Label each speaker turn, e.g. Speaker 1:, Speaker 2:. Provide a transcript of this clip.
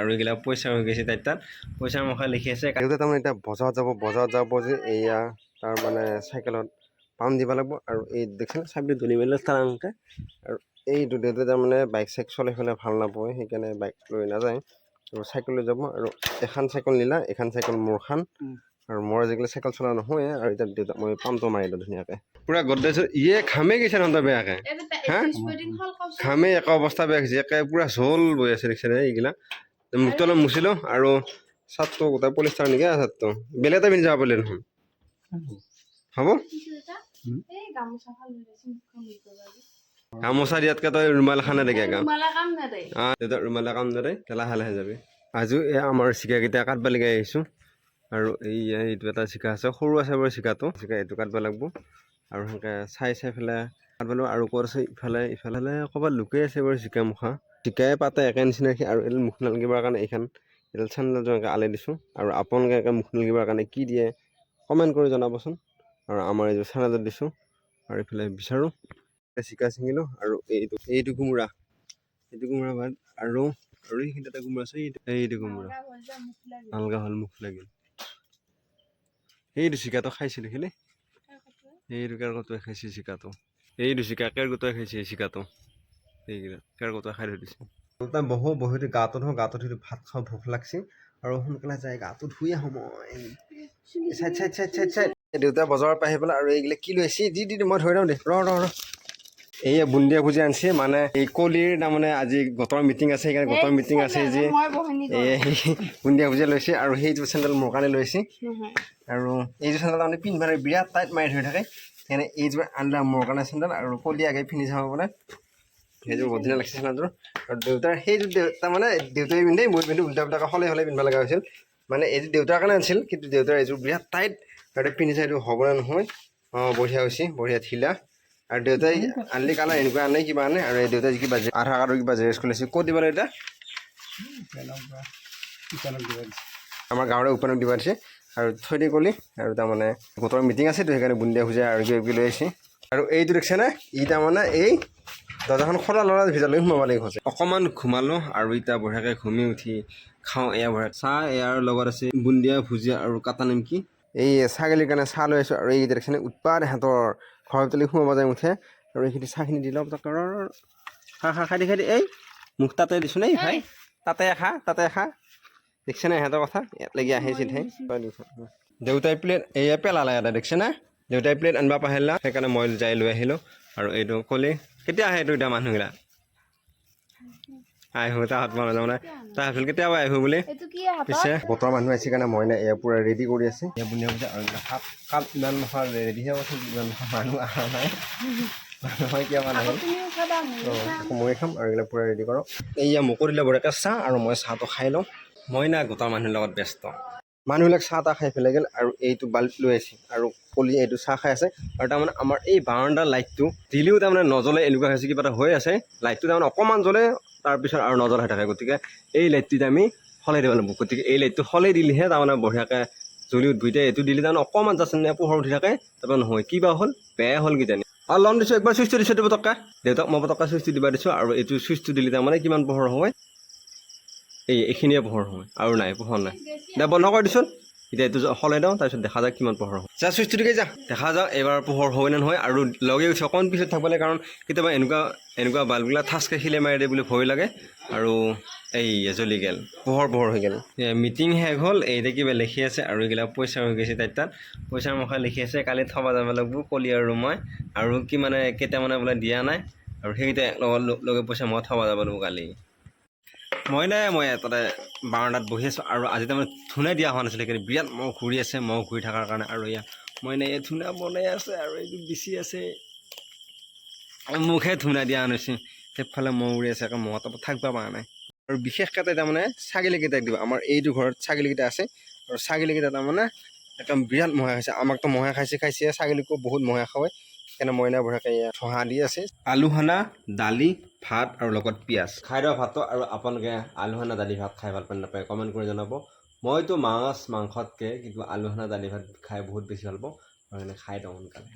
Speaker 1: আৰু এইগিলা পইচা হৈ গৈছে তাইৰ তাত। পইচাৰ মুখে লিখি আছে
Speaker 2: তাৰমানে এতিয়া বজাৰত যাব বজাৰত যাব যে এয়া তাৰ মানে চাইকেলত পাম দিব লাগিব আৰু এই দেখিছেনে চাবি ধৰি মেলি তাৰংকে আৰু এইটো দেউতাই তাৰমানে বাইক চাইক চলাই পেলাই ভালো নাপায় সেইকাৰণে বাইক লৈ নাযায়। আৰু চাইকেল লৈ যাব আৰু এখন চাইকেল নিলা এখন চাইকেল মোৰখন আৰু মোৰ আজিকালি চাইকেল চলোৱা নহয় আৰু এতিয়া দেউতাক মই পামটো মাৰি দিলোঁ ধুনীয়াকৈ। পূৰা গদ্ৰেজত ইয়ে ঘামে গৈছে তহঁতৰ বেয়াকৈ। হা? ঘামে একে অৱস্থা বেয়া হৈছে একে পূৰা ঝোল বৈ আছে দেখিছেনে এইগিলা? মুখটো অলপ মুচিলোঁ আৰু চাৰ্টটো গোটেই পলিষ্টাৰ নেকি চাৰ্টটো বেলেগ এটা পিন্ধি যাব পাৰিলে দেখোন। হ'ব? গামোচা দিয়াতকৈ তই ৰুমাল খানে দেখে অঁ দেউতা ৰুমালে কাম নৰে লাহে লাহে যাবি। আজিও এই আমাৰ চিকাকেইটা কাটব লাগি আহিছোঁ। আৰু এই এইটো এটা চিকা আছে সৰু আছে বাৰু চিকাটো। চিকা এইটো কাটব লাগিব। আৰু সেনেকৈ চাই চাই পেলাই কাটব লাগিব। আৰু ক'ত আছে ইফালে ইফালে ক'ৰবাত লুকাই আছে বাৰু চিকা মুখা। চিকাই পাতে একে নিচিনা ৰাখি আৰু এইডাল মুখ নালগিবৰ কাৰণে এইখন এইডাল চেণ্ডেলযোৰ এনেকৈ আলাই দিছোঁ আৰু আপোনালোকে মুখ নালগিবৰ কাৰণে কি দিয়ে কমেণ্ট কৰি জনাবচোন আৰু আমাৰ এইযোৰ চেনেলত দিছোঁ আৰু এইফালে বিচাৰোঁ চিকা ছিঙিলোঁ আৰু এইটো এইটো কোমোৰা এইটো কোমোৰা বাদ আৰু আৰু এইখিনি এটা কোমোৰা আছে এইটো এইটো কোমোৰা আলগা হ'ল মুখ লাগিল এইটো চিকাটো খাইছিলোঁ খেলি এইটো কেৰকটোৱে খাইছে চিকাটো এইটো চিকা কেৰকটোৱে খাইছে এই চিকাটো এইকেইটা কেৰকটোৱে খাই থৈ দিছে। বহু বহুতে গাটো ধোঁ গাটো ধুই ভাত খাওঁ ভোক লাগছে। আৰু সোনকালে যায় গাটো ধুই আহোঁ মই। Side side side side side. দেউতা বজাৰৰ পৰা আহি পেলাই আৰু এইগিলা কি লৈ আহিছে দি মই ধৰি লওঁ দে। ৰ ৰ এইয়া বুন্দিয়া ভুজি আনিছে মানে এই কলিৰ তাৰমানে আজি গোটৰ মিটিং আছে সেইকাৰণে গোটৰ মিটিং আছে যে এই বুন্দিয়া ভুজিয়া লৈছে আৰু সেইযোৰ চেণ্ডেল মোৰ কাৰণে লৈছে। আৰু এইযোৰ চেণ্ডেল তাৰমানে পিন্ধিব নোৱাৰি বিৰাট টাইট মাৰি ধৰি থাকে। সেইকাৰণে এইযোৰ আনিলে মোৰ কাৰণে চেণ্ডেল আৰু কলি আগে পিন্ধি চাব বোলে সেইযোৰ বহুত ধুনীয়া লাগিছে চেণ্ডেলযোৰ আৰু দেউতাৰ সেইযোৰ দেউ- তাৰমানে দেউতাই পিন্ধে মই পিন্ধি, উল্টা পুল্টাকৈ সলাই সলাই পিন্ধিব লগা হৈছিল। মানে এইযোৰ দেউতাৰ কাৰণে আনিছিল, কিন্তু দেউতাৰ এইযোৰ বিৰাট টাইট, আৰু এতিয়া পিন্ধি চাই এইটো হ'বনে নহয়, অঁ, বঢ়িয়া হৈছে, বঢ়িয়া ঢিলা আৰু দেউতাই আনলি কালাৰ, এনেকুৱা আনে, কিবা আনে, আৰু দেউতাই কিবা আধাৰ কাৰ্ডৰ কিবা জেৰেক্স খুলিছে ক'ত দিব এতিয়া? আমাৰ গাঁৱৰে উপানক দিব দিছে আৰু থৈ দি গ'লি, আৰু তাৰমানে গোটৰ মিটিং আছেতো সেইকাৰণে বুন্দিয়া ভুজা আৰু কিবা কিবি লৈ আহিছে। আৰু এইটো দেখিছেনে? ই তাৰমানে এই দৰ্জাখন খোলা ল'ৰা ভিতৰলৈ সোমাব লাগিব হৈছে অকণমান ঘুমালোঁ আৰু এতিয়া বঢ়িয়াকৈ ঘুমি উঠি খাওঁ এয়া বঢ়িয়া চাহ এয়াৰ লগত আছে বুন্দিয়া ভুজিয়া আৰু কাটা নিমকি। এই ছাগলীৰ কাৰণে চাহ লৈ আছোঁ আৰু এইকেইটা দেখিছেনে উৎপাত সিহঁতৰ ঘৰৰ ভিতৰলৈ সোমাব যায় উঠে। আৰু এইখিনি চাহখিনি দি লওঁ। খা খা খাই দি খাই দি। এই মোক তাতে দিছোঁ নেই ভাই? তাতে খা তাতে খা। দেখিছে না ইহঁতৰ কথা? ইয়াত লাগি আহে চিধাই দেউতাই প্লেট এয়া পেলালে এটা দেখিছে না? দেউতাই প্লেট আনিব পাহৰিলা সেইকাৰণে মই যাই লৈ আহিলোঁ। আৰু এইটো ক'লি কেতিয়া আহে এইটো এতিয়া মানুহগিলা? আহিব তাহাঁত মানুহ তাৰমানে। তাই ভাবিছিল কেতিয়াবা আহিব বুলি। পিছে? বতৰ মানুহ আহিছে কাৰণে মই এয়া পূৰা ৰেডি কৰি আছে। এয়া বুনিয়া বুজা আৰু এইবিলাক কাপ ইমান নহয় ৰেডিহে কৈছোঁ ইমান নহয় মানুহ অহা নাই। নহয় কিয় মানে অঁ মই খাম আৰু এইবিলাক পূৰা ৰেডি কৰক। এইয়া মোকো দিলে বঢ়িয়াকৈ চাহ আৰু মই চাহটো খাই লওঁ। মই না গোটৰ মানুহৰ লগত ব্যস্ত। মানুহবিলাক চাহ তাহ খাই পেলাই গ'ল আৰু এইটো বাল্ব লৈ আহিছে আৰু কলি এইটো চাহ খাই আছে। আৰু তাৰমানে আমাৰ এই বাৰাণ্ডাৰ লাইটটো দিলেও তাৰমানে নজ্বলে এনেকুৱা হৈছে কিবা এটা হৈ আছে। লাইটটো তাৰমানে অকণমান জ্বলে, তাৰপিছত আৰু নজ্বলা হৈ থাকে। গতিকে এই লাইটটোত আমি সলাই দিব লাগিব। গতিকে এই লাইটটো সলাই দিলেহে তাৰমানে বঢ়িয়াকৈ জ্বলি উঠিব। এইটো দিলে তাৰমানে অকণমান জাষ্ট এনে পোহৰ উঠি থাকে, তাৰপৰা নহয়। কিবা হ'ল? বেয়া হ'ল কিজানি। অঁ ল'ম দিছোঁ, একবাৰ চুইচটো দিছোঁ দিব পটককৈ দেউতাক, মই পটককৈ চুইচটো দিব দিছোঁ আৰু এইটো চুইচটো দিলে তাৰমানে কিমান পোহৰ হয়? এই এইখিনিয়ে পোহৰ হয় আৰু নাই পোহৰ নাই। দে বন্ধ কৰি দিছোন এতিয়া এইটো সলাই দিওঁ তাৰপিছত দেখা যায় কিমান পোহৰ হয়। যা চুইচটো দিকে যা। দেখা যাওক এইবাৰ পোহৰ হয় নে নহয়। আৰু লগে উঠি অকণমান পিছত থাকিব লাগে কাৰণ কেতিয়াবা এনেকুৱা এনেকুৱা বাল্ববিলাক ঠাচকৈ শিলে মাৰি দিয়ে বুলি ভয় লাগে। আৰু এই জ্বলি গ'ল। পোহৰ পোহৰ হৈ গ'ল। মিটিং শেষ হ'ল। এইতে কিবা লিখি আছে আৰু এইগিলা পইচা হৈ গৈছে তাইৰ তাত। পইচাৰ মুখে লিখি আছে কালি থব যাব লাগিব কলি আৰু মই আৰু কি মানে কেইটামানে বোলে দিয়া নাই। আৰু সেইকেইটা লগত লগে পইচা মই থব যাব লাগিব কালি। মই নাই, মই তাতে বাৰাণ্ডাত বহি আছোঁ আৰু আজি তাৰমানে ধুনে দিয়া হোৱা নাছিলে, কিন্তু বিৰাট মহ ঘূৰি আছে, মহ ঘূৰি থকাৰ কাৰণে আৰু এয়া, মই এনে এই ধুনা বনাই আছে আৰু এইটো বিচি আছে। মুখে ধুনা দিয়া আনিছোঁ, সেইফালে মহ উৰি আছে, আকৌ মহ তাৰপৰা থাকিব পৰা নাই। আৰু বিশেষকৈ তাই তাৰমানে ছাগলীকেইটাক দিব, আমাৰ এইটো ঘৰত ছাগলীকেইটা আছে, আৰু ছাগলীকেইটা তাৰমানে একদম বিৰাট মহে খাইছে, আমাকতো মহে খাইছে খাইছে, ছাগলীকো বহুত মহে খায় সেইকাৰণে মইনা ভৰাকে এয়া দি আছে। আলু সানা দালি ভাত আৰু লগত পিঁয়াজ। খাই দিয়া ভাতটো আৰু আপোনালোকে আলুহানা দালি ভাত খাই ভালো পায় নাপায় কমেণ্ট কৰি জনাব। মইতো মাছ মাংসতকৈ কিন্তু আলু সানা দালি ভাত খাই বহুত বেছি ভালো পাওঁ। আৰু সেইকাৰণে খাই দিওঁ সোনকালে।